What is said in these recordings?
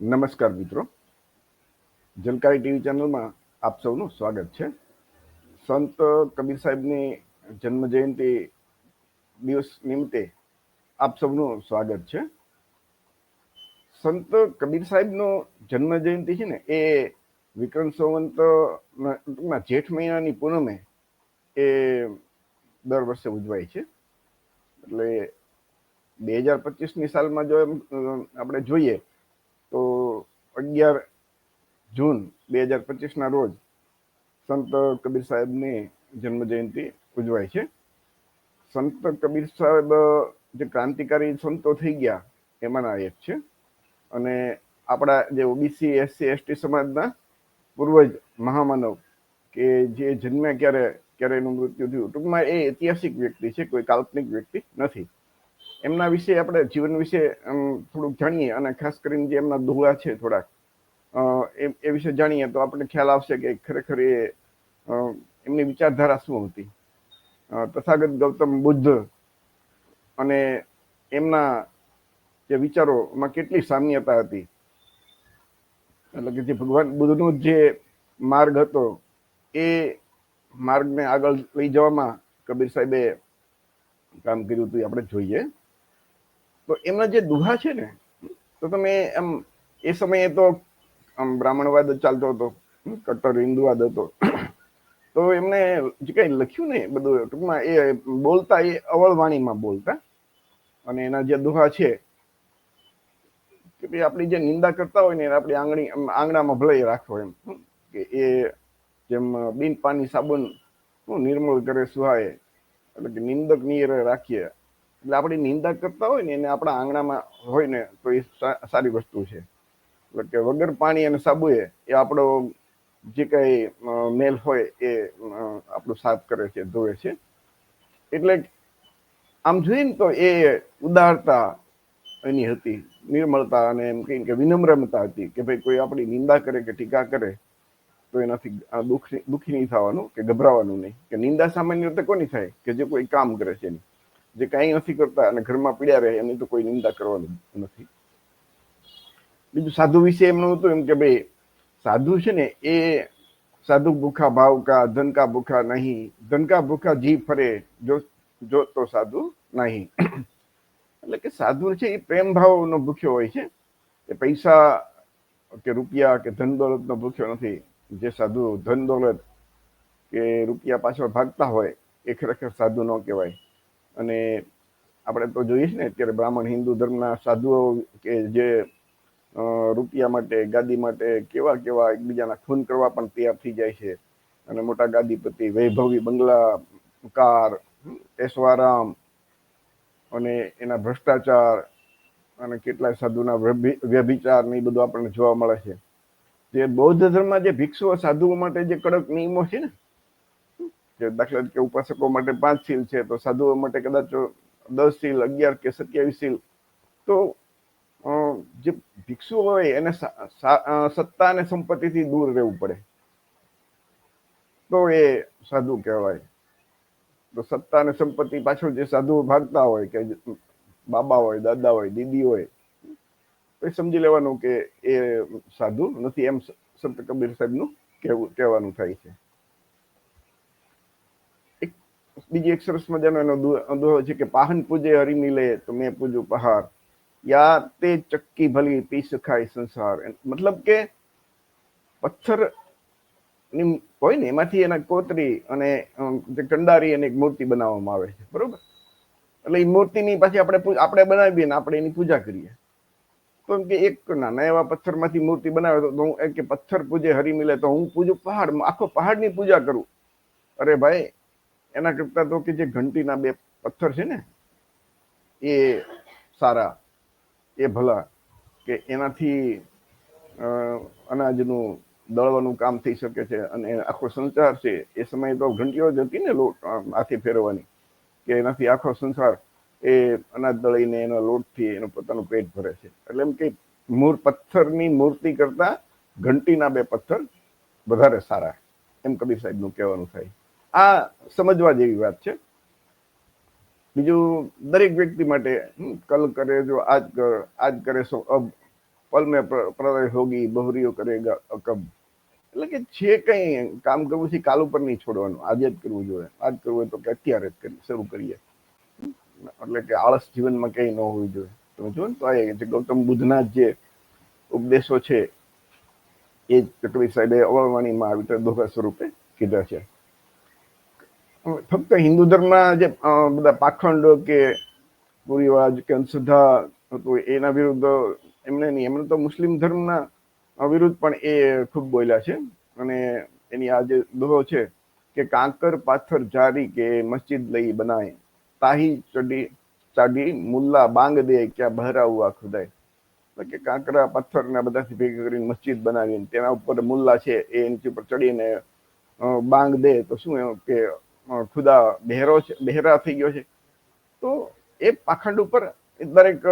નમસ્કાર મિત્રો. જલકારી ટીવી ચેનલમાં આપ સૌનું સ્વાગત છે. સંત કબીર સાહેબની જન્મ જયંતિ દિવસ નિમિત્તે આપ સૌનું સ્વાગત છે. સંત કબીર સાહેબનો જન્મ જયંતિ છે ને, એ વિક્રમ સંવંત જેઠ મહિનાની પૂનમે એ દર વર્ષે ઉજવાય છે. એટલે બે હજાર પચીસની સાલમાં જો એમ આપણે જોઈએ તો અગિયાર જૂન બે હજાર પચીસના રોજ સંત કબીર સાહેબની જન્મ જયંતિ ઉજવાય છે. સંત કબીર સાહેબ, જે ક્રાંતિકારી સંતો થઈ ગયા, એમાંના એક છે. અને આપણા જે ઓબીસી, એસસી, એસટી સમાજના પૂર્વજ મહામાનવ કે જે જન્મ્યા ક્યારે ક્યારે એનું મૃત્યુ થયું, ટૂંકમાં એ ઐતિહાસિક વ્યક્તિ છે, કોઈ કાલ્પનિક વ્યક્તિ નથી. એમના વિશે આપણે જીવન વિશે થોડુંક જાણીએ અને ખાસ કરીને જે એમના દોહા છે થોડાક એ વિશે જાણીએ તો આપણને ખ્યાલ આવશે કે ખરેખર એ એમની વિચારધારા શું હતી. તથાગત ગૌતમ બુદ્ધ અને એમના જે વિચારોમાં કેટલી સામ્યતા હતી. એટલે કે જે ભગવાન બુદ્ધનો જે માર્ગ હતો, એ માર્ગને આગળ લઈ જવામાં કબીર સાહેબે કામ કર્યું હતું આપણે જોઈએ. તો એમના જે દુહા છે ને, તો તમે એમ એ સમયે તો આમ બ્રાહ્મણવાદ ચાલતો હતો કટ્ટર હિન્દુવાદ હતો. તો એમને જે કઈ લખ્યું ને બધું, ટૂંકમાં એ બોલતા, એ અવળવાણીમાં બોલતા. અને એના જે દુહા છે, કે ભાઈ આપણી જે નિંદા કરતા હોય ને, એને આપણી આંગણી આંગણામાં ભલે રાખો એમ કે એ જેમ બિન પાણી સાબુન નિર્મળ કરે સુહાય એટલે કે નિંદક નિયરે રાખીએ. એટલે આપણી નિંદા કરતા હોય ને એને આપણા આંગણામાં હોય ને તો એ સારી વસ્તુ છે. એટલે કે વગર પાણી અને સાબુએ એ આપણો જે કઈ મેલ હોય એ આપણું સાફ કરે છે, ધોવે છે. એટલે આમ જોઈએ ને તો એ ઉદારતા એની હતી, નિર્મળતા અને એમ કહીએ કે વિનમ્રતા હતી કે ભાઈ કોઈ આપણી નિંદા કરે કે ટીકા કરે તો એનાથી દુઃખ દુઃખી નહીં થવાનું કે ગભરાવાનું નહીં. કે નિંદા સામાન્ય રીતે કોની થાય? કે જે કોઈ કામ કરે છે એની. જે કાંઈ નથી કરતા અને ઘરમાં પીડ્યા રહે, એની તો કોઈ નિંદા કરવાની નથી. બીજું સાધુ વિશે એમનું હતું એમ કે ભાઈ, સાધુ છે ને, એ સાધુ ભૂખા ભાવ કા ધન કા ભૂખા નહીં. ધન કા ભૂખા જી ફરે, જો જો તો સાધુ નહીં. એટલે કે સાધુ છે એ પ્રેમ ભાવનો ભૂખ્યો હોય છે. એ પૈસા કે રૂપિયા કે ધન દોલતનો ભૂખ્યો નથી. જે સાધુ ધન દોલત કે રૂપિયા પાછળ ભાગતા હોય, એ ખરેખર સાધુ ન કહેવાય. અને આપણે તો જોઈએ છે ને, અત્યારે બ્રાહ્મણ હિન્દુ ધર્મના સાધુઓ કે જે રૂપિયા માટે, ગાદી માટે કેવા કેવા એકબીજાના ખૂન કરવા પણ તૈયાર થઈ જાય છે. અને મોટા ગાદીપતિ વૈભવી બંગલા, કાર એસવારામ અને એના ભ્રષ્ટાચાર અને કેટલાય સાધુના વ્યભિ- વ્યભિચાર ને એ બધું આપણને જોવા મળે છે. જે બૌદ્ધ ધર્મમાં જે ભિક્ષુઓ સાધુઓ માટે જે કડક નિયમો છે ને જે દાખલા તરીકે ઉપાસકો માટે પાંચ સીલ છે, તો સાધુઓ માટે કદાચ દસ સીલ, અગિયાર કે સત્યાવીસ સીલ. તો જે ભિક્ષુ હોય એને સત્તા અને સંપત્તિથી દૂર રહેવું પડે. તો એ સાધુ કહેવાય. તો સત્તા અને સંપત્તિ પાછળ જે સાધુઓ ભાગતા હોય કે બાબા હોય, દાદા હોય, દીદી હોય એ સમજી લેવાનું કે એ સાધુ નથી એમ સંત કબીર સાહેબનું કહેવું, કહેવાનું થાય છે એક બીજી એક સરસ મજાનો એનો દુ- છે કે પાહન પૂજે હરી મિલે તો મેં પૂજું પહાર. યા તે ચક્કી ભલી પી સખાય સંસાર. મતલબ કે પથ્થર હોય ને, એમાંથી એના કોતરી અને જે કંડારી અને એક મૂર્તિ બનાવવામાં આવે છે. બરોબર? એટલે એ મૂર્તિની પાછી આપણે આપણે બનાવીએ ને આપણે એની પૂજા કરીએ. તો કે એક નાના એવા પથ્થરમાંથી મૂર્તિ બનાવે તો હું કે પથ્થર પૂજે હરી મિલે તો હું પૂજું પહાડ આખો પહાડની પૂજા કરું. અરે ભાઈ એના કરતા તો કે જે ઘંટીના બે પથ્થર છે ને, એ સારા, એ ભલા કે એનાથી અનાજનું દળવાનું કામ થઈ શકે છે અને આખો સંસાર છે, એ સમયે તો ઘંટીઓ જ હતી ને લોટ હાથે ફેરવવાની કે એનાથી આખો સંસાર એ અનાજ દળીને એના લોટથી એનું પોતાનું પેટ ભરે છે. એટલે એમ કે મૂળ પથ્થરની મૂર્તિ કરતા ઘંટીના બે પથ્થર વધારે સારા, એમ કબીર સાહેબનું કહેવાનું થાય. આ સમજવા જેવી વાત છે. બીજું દરેક વ્યક્તિ માટે કલ કરે, જો આજ કર આજ કરે સો અબ, પલ મેં પ્રલય હોગી, બહરીઓ કરેગા અકબ. એટલે કે જે કંઈ કામ કરવું છે કાલ ઉપર નહીં છોડવાનું, આજે જ કરવું જોઈએ. આજ કરવું હોય તો કે અત્યારે જ કરી શરૂ કરીએ. એટલે કે આળસ જીવનમાં કંઈ ન હોવી જોઈએ. તમે જુઓ ને તો આ જે ગૌતમ બુદ્ધના જે ઉપદેશો છે, એ ચકલી સાહેબે અવળવાણીમાં આવી રીતે દોહા સ્વરૂપે કીધા છે. ફક્ત હિન્દુ ધર્મના જે બધા પાખંડ કે કુરિવાજ કે અંધશ્રદ્ધા હતું એના વિરુદ્ધ એમને નહીં. એમણે તો મુસ્લિમ ધર્મના વિરુદ્ધ પણ એ ખૂબ બોલ્યા છે. અને એની આ જે દોહો છે કે કાંકર પાથર જારી કે મસ્જિદ લઈ બનાય, તાહી ચડી, ચાડી મુલ્લા બાંગ દે ક્યાં બહરા હુઆ ખુદાય. કે કાંકરા પથ્થર ને બધાથી ભેગી કરીને મસ્જિદ બનાવીને તેના ઉપર મુલ્લા છે એ એની ઉપર ચડીને બાંગ દે તો શું કે ખુદા બહેરો છે, બહેરા થઈ ગયો છે. તો એ પાખંડ ઉપર દરેક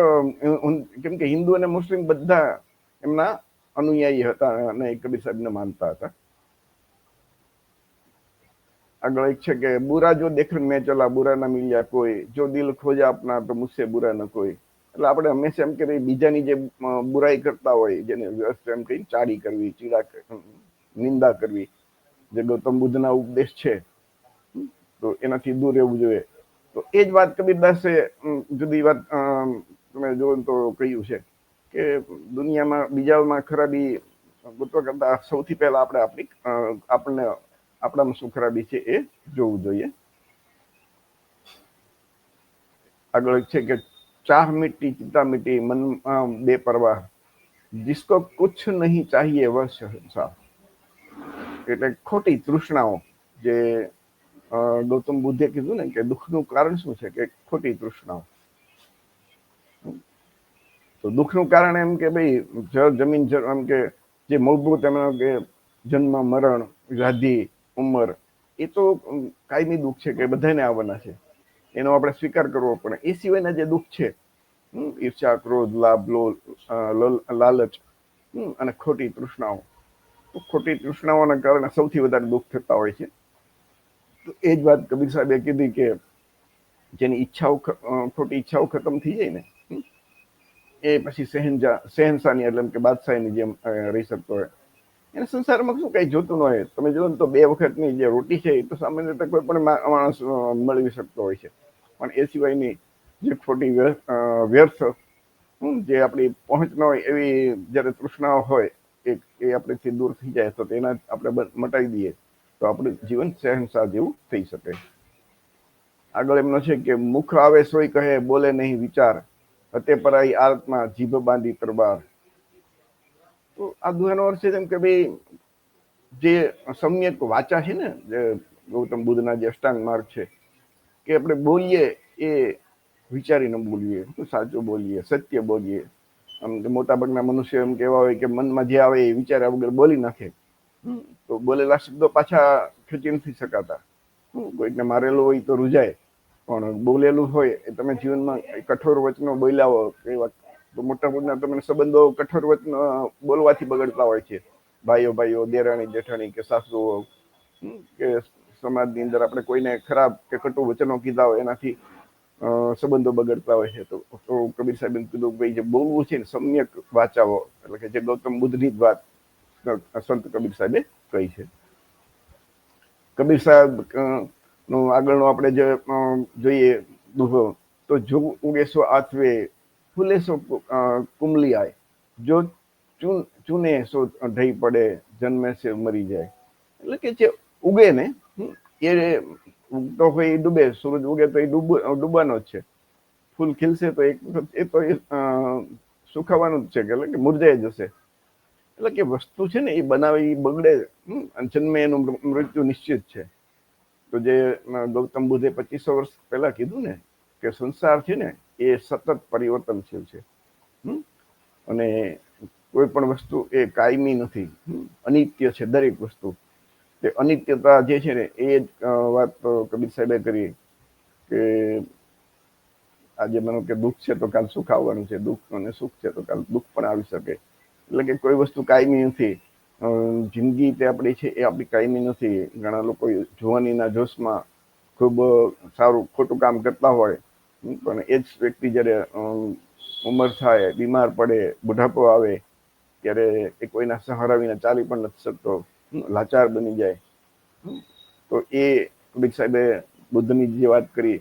કેમ કે હિન્દુ અને મુસ્લિમ બધા એમના અનુયાયી હતા અને કબીર સાહેબને માનતા હતા. આગળ એક છે કે બુરા જો દેખ મેં ચલા, બુરા ના મિલ્યા કોઈ. જો દિલ ખોજા આપના તો મુસે બુરા ન કોઈ. એટલે આપણે હંમેશા એમ કે બીજાની જે બુરાઈ કરતા હોય, જેને વ્યસ્ત એમ કહી ચાડી કરવી, ચીડા નિંદા કરવી. જે ગૌતમ બુદ્ધના ઉપદેશ છે તો એનાથી દૂર રહેવું જોઈએ. તો એ જ વાત કબીર દાસે જુદી વાત તમે જો તો કહ્યું છે કે દુનિયામાં બીજામાં ખરાબી ગુરુત્વ કરતાં સૌથી પહેલા આપણે આપણી આપણને, આપણામાં શું ખરાબી છે એ જોવું જોઈએ. આગળ છે કે ચાહ મીટી ચિંતા મીઠી, મન બે પરવા જિસકો કુછ નહીં ચાહીએ વહ એટલે ખોટી તૃષ્ણાઓ જે ગૌતમ બુદ્ધે કીધું ને કે દુઃખનું કારણ શું છે કે ખોટી તૃષ્ણાઓ. તો દુઃખનું કારણ એમ કે ભાઈ જળ, જમીન, જળ એમ કે જે મૂળભૂત એમનો કે જન્મ, મરણ, વ્યાધિ, ઉંમર, એ તો કાયમી દુઃખ છે કે બધાને આવવાના છે. એનો આપણે સ્વીકાર કરવો પડે. એ સિવાયના જે દુઃખ છે ઈર્ષા ક્રોધ, લાભ, લોલ લાલચ અને ખોટી તૃષ્ણાઓ. ખોટી તૃષ્ણાઓના કારણે સૌથી વધારે દુઃખ થતા હોય છે. એ જ વાત કબીર સાહેબે કીધી કે જેની ઈચ્છાઓ ખોટી ઈચ્છાઓ ખતમ થઈ જાય ને એ પછી સહેનજા સહેનશાની એટલે કે બાદશાહની જેમ રહી શકતો હોય. એને સંસારમાં શું કંઈ જોતું ન હોય. તમે ને તો બે વખતની જે રોટી છે એ તો સામાન્ય રીતે કોઈ પણ માણસ મેળવી શકતો હોય છે. પણ એ સિવાયની જે ખોટી વ્યર્થ જે આપણી પહોંચ ન હોય એવી જ્યારે તૃષ્ણાઓ હોય, એ એ આપણેથી દૂર થઈ જાય તો તેના આપણે મટાવી દઈએ. તો આપણું જીવન શહેનશાહ જેવું થઈ શકે. આગળ એમનો છે કે મુખ આવે સોય કહે, બોલે નહીં, વિચાર. હતે પરાઈ આરતમાં જીભ બાંધી તરબાર તો આ દુહાનો અર્થ છે જેમ કે ભાઈ, જે સમ્યક વાચા છે ને, જે ગૌતમ બુદ્ધના જે અષ્ટાંગ માર્ગ છે, કે આપણે બોલીએ એ વિચારીને બોલીએ. સાચું બોલીએ, સત્ય બોલીએ. આમ મોટા ભાગના મનુષ્ય એમ કહેવા હોય કે મનમાં જે આવે એ વિચાર્યા વગર બોલી નાખે. તો બોલેલા શબ્દો પાછા ખેંચી નથી શકાતા. કોઈકને મારેલું હોય તો રૂજાય, પણ બોલેલું હોય એ તમે જીવનમાં કઠોર વચનો બોલ્યા હો કે વાત તો મોટા મોટા તમને સંબંધો કઠોર વચનો બોલવાથી બગડતા હોય છે. ભાઈઓ ભાઈઓ, દેરાણી, જેઠાણી કે સાસુઓ કે સમાજની અંદર આપણે કોઈને ખરાબ કે કટુ વચનો કીધા હોય એનાથી સંબંધો બગડતા હોય છે. તો કબીર સાહેબ કીધું ભાઈ, જે બોલવું છે ને સમ્યક વાચાવો, એટલે કે જે ગૌતમ બુદ્ધની જ વાત સંત કબીર સાહેબે કહી છે. કબીર સાહેબનું આગળનો આપણે જે જોઈએ દુહો તો જો ઉગેસો આથવે ફૂલેસો કુમલી આય. જો ચૂન ચૂને સો ઢઈ પડે જન્મે છે મરી જાય. એટલે કે જે ઉગે ને એ ઉગતો હોય એ ડૂબે સૂરજ ઉગે તો એ ડૂબ ડૂબવાનો જ છે. ફૂલ ખીલશે તો એક વખત એ તો અ, જ છે એટલે કે મુરઝાઈ જશે. એટલે કે વસ્તુ છે ને એ બનાવે બગડે અને જન્મે એનું મૃત્યુ નિશ્ચિત છે. તો જે ગૌતમ બુદ્ધે પચીસો વર્ષ પહેલા કીધું ને કે સંસાર છે ને એ સતત પરિવર્તનશીલ છે? અને કોઈ પણ વસ્તુ એ કાયમી નથી. અનિત્ય છે દરેક વસ્તુ. તે અનિત્યતા જે છે ને એ વાત કબીર સાહેબે કરી કે આજે માનો કે દુઃખ છે તો કાલ સુખ આવવાનું છે, દુઃખ અને સુખ છે તો કાલ દુઃખ પણ આવી શકે. એટલે કે કોઈ વસ્તુ કાયમી નથી. જિંદગી તે આપણી છે એ આપણી કાયમી નથી. ઘણા લોકો જુવાનીના જોશમાં ખૂબ સારું ખોટું કામ કરતા હોય. પણ એ જ વ્યક્તિ જ્યારે ઉંમર થાય, બીમાર પડે, બુઢાપો આવે, ત્યારે એ કોઈના સહારા વિના ચાલી પણ નથી શકતો. લાચાર બની જાય. તો એ કબીર સાહેબે બુદ્ધની જે વાત કરી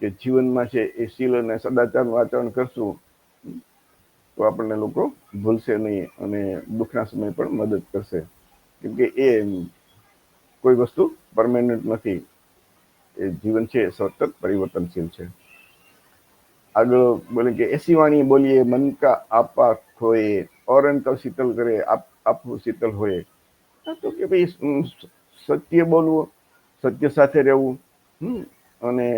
કે જીવનમાં છે એ શીલ અને સદાચારનું આચરણ કરશું. તો આપણને લોકો ભૂલશે નહીં અને દુઃખના સમય પણ મદદ કરશે. કેમ કે એ કોઈ વસ્તુ પરમેનન્ટ નથી. એ જીવન છે સતત પરિવર્તનશીલ છે. આગળ બોલે કે એસી વાણી બોલીએ, મન કા આપા ખોએ ઓર શીતલ કરે, આપ આપવું શીતલ હોય તો કે ભાઈ સત્ય બોલવું, સત્ય સાથે રહેવું અને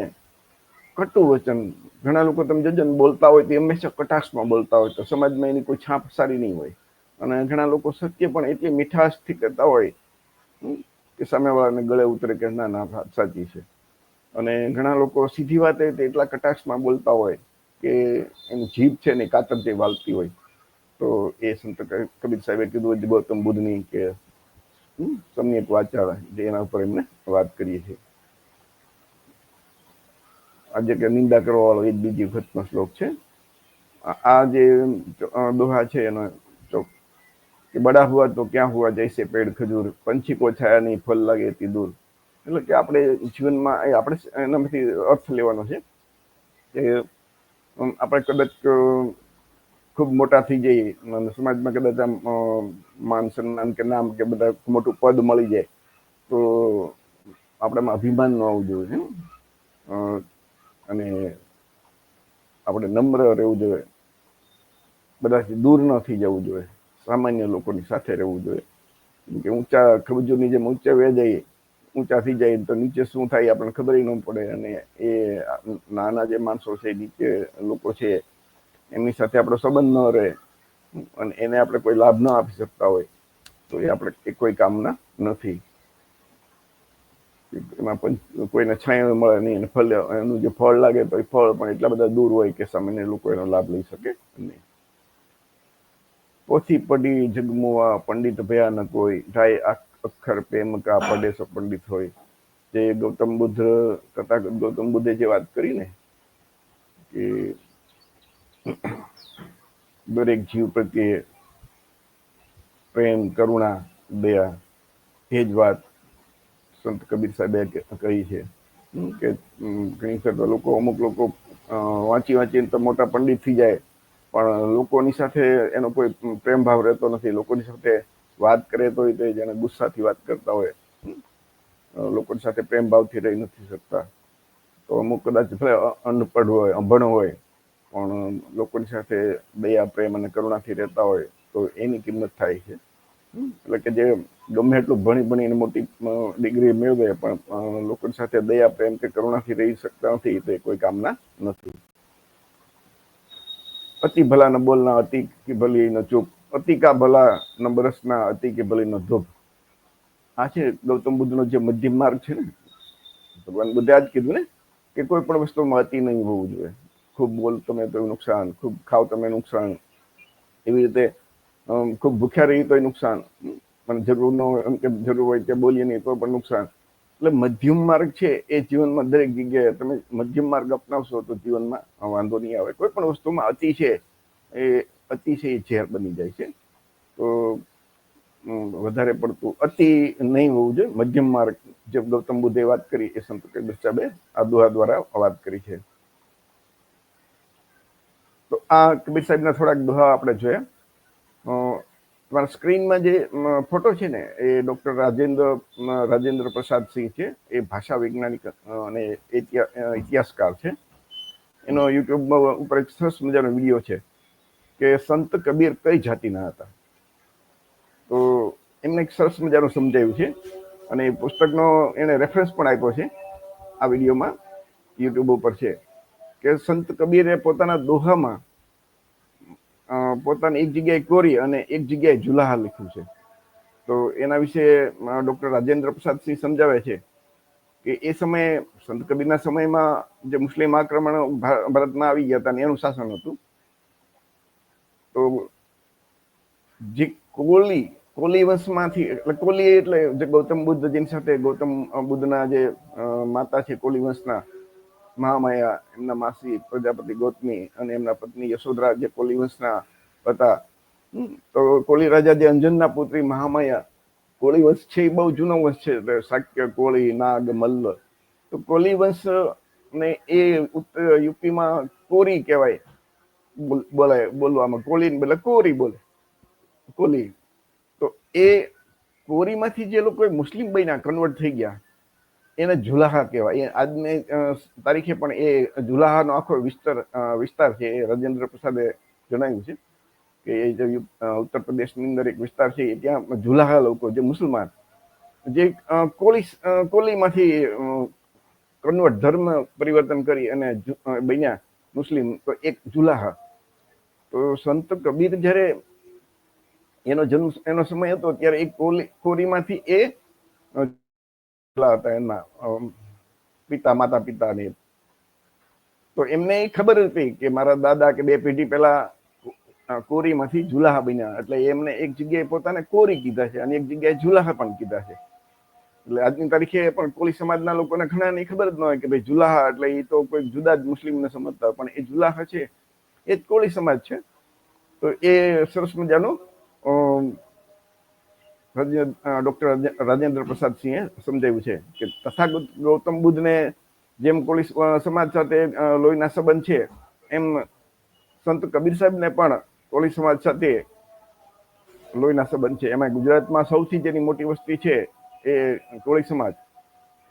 કટુ વચન ઘણા લોકો તમે જોજો ને બોલતા હોય તે હંમેશા કટાક્ષમાં બોલતા હોય તો સમાજમાં એની કોઈ છાપ સારી નહીં હોય. અને ઘણા લોકો સત્ય પણ એટલી મીઠાશથી કહેતા હોય કે સામેવાળાને ગળે ઉતરે કે ના ના સાચી છે. અને ઘણા લોકો સીધી વાતે એટલા કટાક્ષમાં બોલતા હોય કે એની જીભ છે ને કાતર જે વાલતી હોય. તો એ સંત કબીર સાહેબે કીધું હતું ગૌતમ બુદ્ધની કે સમ્યક વાચાળ, જે એના ઉપર એમને વાત કરીએ છીએ. આજે કે નિંદા કરવા વાળો એ બીજી વખતનો શ્લોક છે. આ જે દોહા છે એનો ચોક. કે બડા હુઆ તો ક્યાં હુઆ જૈસે પેડ ખજૂર, પંછી કો છાયા નહીં ફલ લાગે તી દૂર. એટલે કે આપણે જીવનમાં આપણે એનામાંથી અર્થ લેવાનો છે કે આપણે કદાચ ખૂબ મોટા થઈ જઈએ સમાજમાં કદાચ આમ માન સન્માન કે નામ કે બધા મોટું પદ મળી જાય તો આપણામાં અભિમાન ન આવવું જોઈએ અને આપણે નમ્ર રહેવું જોઈએ. બધાથી દૂર ન થઈ જવું જોઈએ. સામાન્ય લોકોની સાથે રહેવું જોઈએ. કે ઊંચા ખબજોની જેમ ઊંચા વે જઈએ, ઊંચા થઈ જાય તો નીચે શું થાય આપણને ખબર ન પડે અને એ નાના જે માણસો છે, નીચે લોકો છે, એમની સાથે આપણો સંબંધ ન રહે અને એને આપણે કોઈ લાભ ન આપી શકતા હોય, તો એ આપણે કોઈ કામના નથી. એમાં પણ કોઈને છાંયો મળે નહીં અને ફળ એનું જે ફળ લાગે તો એ ફળ પણ એટલા બધા દૂર હોય કે સામાન્ય લોકો એનો લાભ લઈ શકે નહીં. પોથી પડી જગમુઆ પંડિત ભયાનક હોય, ઢાય અક્ષર પ્રેમ કા પડે પંડિત હોય. જે ગૌતમ બુદ્ધ, તથા ગૌતમ બુદ્ધે જે વાત કરી ને, કે દરેક જીવ પ્રત્યે પ્રેમ, કરુણા, દયા, એ જ વાત સંત કબીર સાહેબે કહી છે. કે હમ, ઘણી વખત લોકો અમુક લોકો વાંચી વાંચીને તો મોટા પંડિત થઈ જાય. પણ લોકોની સાથે એનો કોઈ પ્રેમ ભાવ રહેતો નથી. લોકોની સાથે વાત કરે તો તે જેને ગુસ્સાથી વાત કરતા હોય લોકોની સાથે પ્રેમ ભાવથી રહી નથી શકતા. તો અમુક કદાચ ભલે અનપઢ હોય અભણ હોય પણ લોકોની સાથે દયા પ્રેમ અને કરુણાથી રહેતા હોય તો એની કિંમત થાય છે. એટલે કે જે ગમે એટલું ભણી ભણીને મોટી ડિગ્રી મેળવે, પણ લોકો સાથે દયા, પ્રેમ કે કરુણાથી રહી શકતા નથી તે કોઈ કામના નથી. અતિ ભલા ન બોલના, અતિ કે ભલી ન ચૂપ, અતિ કા ભલા ન બરસના, અતિ કે ભલી ન ધૂપ. આ છે ગૌતમ બુદ્ધનો જે મધ્યમ માર્ગ છે ને? ભગવાન બુદ્ધે આ જ કીધું ને કે કોઈ પણ વસ્તુમાં અતિ નહીં હોવું જોઈએ. ખૂબ બોલ તમે તો નુકસાન, ખૂબ ખાવ તમે નુકસાન. એવી રીતે ખૂબ ભૂખ્યા રહી તોય નુકસાન. પણ જરૂર ન હોય એમ કે જરૂર હોય કે બોલીએ નહીં તો પણ નુકસાન. એટલે મધ્યમ માર્ગ છે એ જીવનમાં દરેક જગ્યાએ તમે મધ્યમ માર્ગ અપનાવશો તો જીવનમાં વાંધો નહીં આવે. કોઈ પણ વસ્તુમાં અતિ છે એ અતિ છે એ ઝેર બની જાય છે. તો વધારે પડતું અતિ નહીં હોવું જોઈએ. મધ્યમ માર્ગ જે ગૌતમ બુદ્ધે વાત કરી એ સંત કબીર સાહેબે આ દુહા દ્વારા વાત કરી છે. તો આ કબીર સાહેબના થોડાક દુહા આપણે જોયા. તમારા સ્ક્રીનમાં જે ફોટો છે ને, એ ડૉક્ટર રાજેન્દ્ર રાજેન્દ્ર પ્રસાદ સિંહ છે. એ ભાષા વૈજ્ઞાનિક અને ઇતિહાસકાર છે. એનો યુટ્યુબમાં ઉપર એક સરસ મજાનો વીડિયો છે કે સંત કબીર કઈ જાતિના હતા. તો એમને એક સરસ મજાનું સમજાવ્યું છે અને એ પુસ્તકનો એણે રેફરન્સ પણ આપ્યો છે આ વિડીયોમાં યુટ્યુબ ઉપર છે કે સંત કબીરે પોતાના દોહામાં પોતાની એક જગ્યાએ કોરી અને એક જગ્યાએ જુલાહા લખ્યું છે. તો એના વિશે ડૉક્ટર રાજેન્દ્ર પ્રસાદસિંહ સમજાવે છે કે એ સમયે, સંત કબીરના સમયમાં જે મુસ્લિમ આક્રમણ ભારતમાં આવી ગયા હતા એનું શાસન હતું. તો જે કોલી કોલી વંશમાંથી, એટલે કોલી એટલે જે ગૌતમ બુદ્ધ જેની સાથે ગૌતમ બુદ્ધના જે માતા છે કોલી વંશના મહામાયા એમના માસી પ્રજાપતિ ગોતમી અને એમના પત્ની યશોધરા જે કોલી વંશના હતા. તો કોળી રાજા જે અંજનના પુત્રી મહામાયા કોળી વંશ છે એ બહુ જૂનો વંશ છે શાક્ય કોળી નાગ, મલ્લ. તો કોળી વંશ ને એ યુપીમાં કોરી કહેવાય, બોલ- બોલાય, બોલવામાં કોળી બોલે, કોરી બોલે, કોલી. તો એ કોરીમાંથી જે લોકો મુસ્લિમ બન્યા કન્વર્ટ થઈ ગયા એને જુલાહા કહેવાય. એ આજની તારીખે પણ એ જુલાહાનો આખો વિસ્તાર વિસ્તાર છે, એ રાજેન્દ્ર પ્રસાદે જણાવ્યું છે કે એ જે ઉત્તર પ્રદેશની અંદર એક વિસ્તાર છે ત્યાં જુલાહા લોકો, જે મુસલમાન, જે કોલી કોલીમાંથી કન્વર્ટ ધર્મ પરિવર્તન કરી અને બન્યા મુસ્લિમ, તો એક જુલાહા. તો સંત કબીર જ્યારે એનો જન્મ, એનો સમય હતો, ત્યારે એ કોલી, કોરીમાંથી એ હતા એમના પિતા માતા પિતા ને તો એમને એ ખબર હતી કે મારા દાદા કે બે પેઢી પહેલા કોરીમાંથી જુલાહા બન્યા. એટલે એમને એક જગ્યાએ પોતાને કોરી કીધા છે અને એક જગ્યાએ જુલાહા પણ કીધા છે. એટલે આજની તારીખે પણ કોળી સમાજના લોકોને ઘણાને ખબર જ ન હોય કે ભાઈ જુલાહા એટલે એ તો કોઈ જુદા જ મુસ્લિમને સમજતા, પણ એ જુલાહા છે, એ જ કોળી સમાજ છે. તો એ સરસ મજાનું ડોક્ટર રાજે- રાજેન્દ્ર પ્રસાદ સિંહે સમજાવ્યું છે કે તથાગત ગૌતમ બુદ્ધને જેમ કોળી સમાજ સાથે લોહીના સંબંધ છે, એમ સંત કબીર સાહેબને પણ કોળી સમાજ સાથે લોહીના સંબંધ છે. એમાં ગુજરાતમાં સૌથી જેની મોટી વસ્તી છે એ કોળી સમાજ.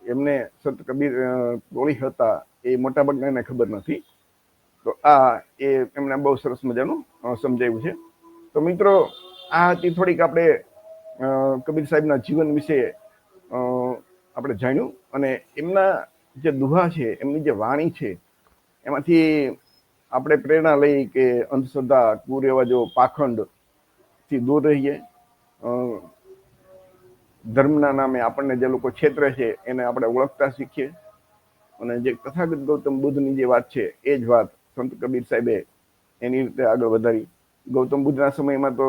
એમને સંત કબીર કોળી હતા એ મોટાભાગના એને ખબર નથી. તો આ એ એમને બહુ સરસ મજાનું સમજાવ્યું છે. તો મિત્રો, આ હતી થોડીક આપણે કબીર સાહેબના જીવન વિશે આપણે જાણ્યું અને એમના જે દુહા છે, એમની જે વાણી છે, એમાંથી આપણે પ્રેરણા લઈ કે અંધશ્રદ્ધા કુરિવાજો પાખંડ પાખંડથી દૂર રહીએ. ધર્મના નામે આપણને જે લોકો છેતરે છે, એને આપણે ઓળખતા શીખીએ. અને જે તથાગત ગૌતમ બુદ્ધની જે વાત છે, એ જ વાત સંત કબીર સાહેબે એની રીતે આગળ વધારી. ગૌતમ બુદ્ધના સમયમાં તો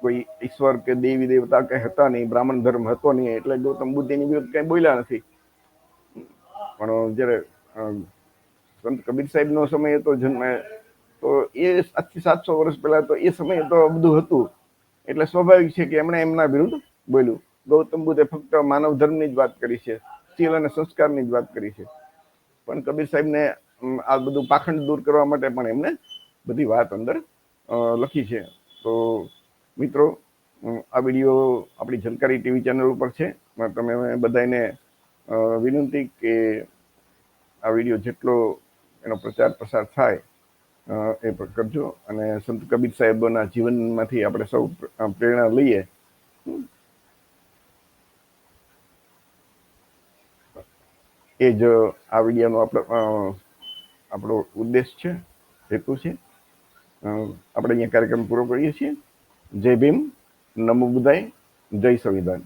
કોઈ ઈશ્વર કે દેવી દેવતા કઈ હતા નહીં, બ્રાહ્મણ ધર્મ હતો નહીં, એટલે ગૌતમ બુદ્ધ એની વિરુદ્ધ કઈ બોલ્યા નથી. પણ જ્યારે સંત કબીર સાહેબનો સમય હતો જન્મ, તો એ આજથી સાતસો વર્ષ પહેલા તો એ સમયે તો બધું હતું. એટલે સ્વાભાવિક છે કે એમણે એમના વિરુદ્ધ બોલ્યું. ગૌતમ બુદ્ધે ફક્ત માનવ ધર્મની જ વાત કરી છે, શીલ અને સંસ્કારની જ વાત કરી છે. પણ કબીર સાહેબને આ બધું પાખંડ દૂર કરવા માટે પણ એમને બધી વાત અંદર લખી છે. તો મિત્રો આ વીડિયો આપણી જનકારી ટીવી ચેનલ ઉપર છે તમે બધાને વિનંતી કે આ વીડિયો જેટલો એનો પ્રચાર પ્રસાર થાય એ પણ કરજો. અને સંત કબીર સાહેબના જીવનમાંથી આપણે સૌ પ્રેરણા લઈએ. એ જ આ વિડીયોનો આપણો આપણો ઉદ્દેશ છે, હેતુ છે. આપણે અહીંયા કાર્યક્રમ પૂરો કરીએ છીએ. જય ભીમ. નમો બુદ્ધાય જય સંવિધાન.